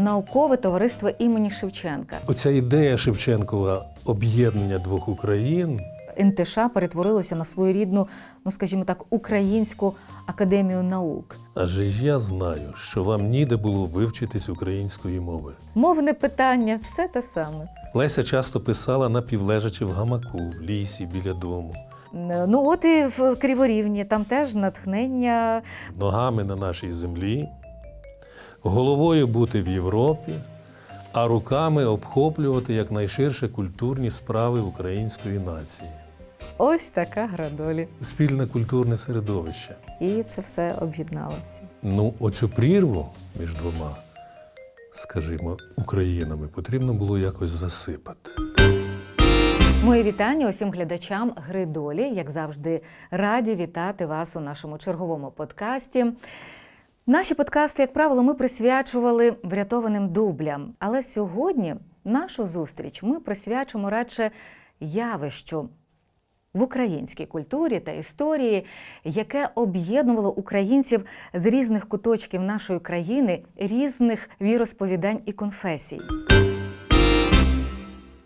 наукове товариство імені Шевченка. Оця ідея Шевченкова об'єднання двох Україн НТШ перетворилося на своєрідну, ну скажімо так, українську академію наук. Адже я знаю, що вам ніде було вивчитись української мови. Мовне питання, все те саме. Леся часто писала напівлежачи в гамаку, в лісі біля дому, Е, Ну от і в Криворівні там теж натхнення. ногами на нашій землі, головою бути в Європі, а руками обхоплювати якнайширше культурні справи української нації. Ось така гра долі. Спільне культурне середовище. І це все об'єдналося. Ну, оцю прірву між двома, скажімо, Українами потрібно було якось засипати. Мої вітання усім глядачам гри долі. Як завжди, раді вітати вас у нашому черговому подкасті. Наші подкасти, як правило, ми присвячували врятованим дублям. Але сьогодні нашу зустріч ми присвячимо радше явищу в українській культурі та історії, яке об'єднувало українців з різних куточків нашої країни, різних віросповідань і конфесій.